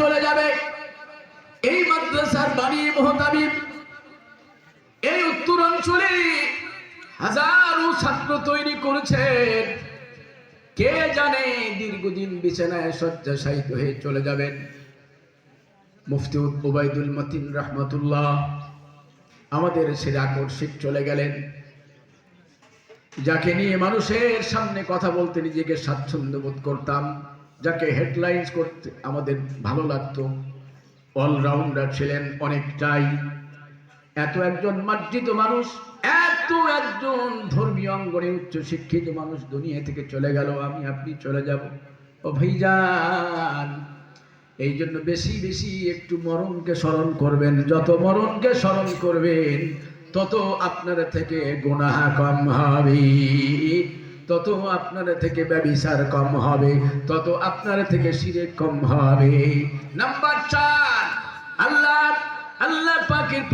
চলে যাবে। এই মাদ্রাসার বাণী মহতাবিব এই উত্তর অঞ্চলে হাজারো ছাত্র তৈরি করেছেন। কে জানে দীর্ঘদিন বিছানায় শয্যাশায়িত হয়ে চলে যাবেন? মুফতি উবাইদুল মতিন রহমতুল্লাহ, আমাদের সেরা আকর্ষিত চলে গেলেন। যাকে নিয়ে মানুষের সামনে কথা বলতে নিজেকে স্বাচ্ছন্দ্য বোধ করতাম। যাকে হেডলাইন্স করতে আমাদের ভালো লাগতো। অলরাউন্ডার ছিলেন অনেকটাই। এত একজন মার্জিত মানুষ, এত একজন ধর্মীয় অঙ্গনে উচ্চ শিক্ষিত মানুষ দুনিয়া থেকে চলে গেল, আমি, আপনি চলে যাব। ও ভাইজান, এই জন্য বেশি বেশি একটু মরণকে স্মরণ করবেন। যত মরণকে স্মরণ করবেন, তত আপনার থেকে গুনাহ কম হবে। তত আপনার থেকে ব্যবিচার কম হবে, তত আপনার থেকে শিরে কম হবে। নাম্বার চার, আল্লাহ আল্লাহ পাকের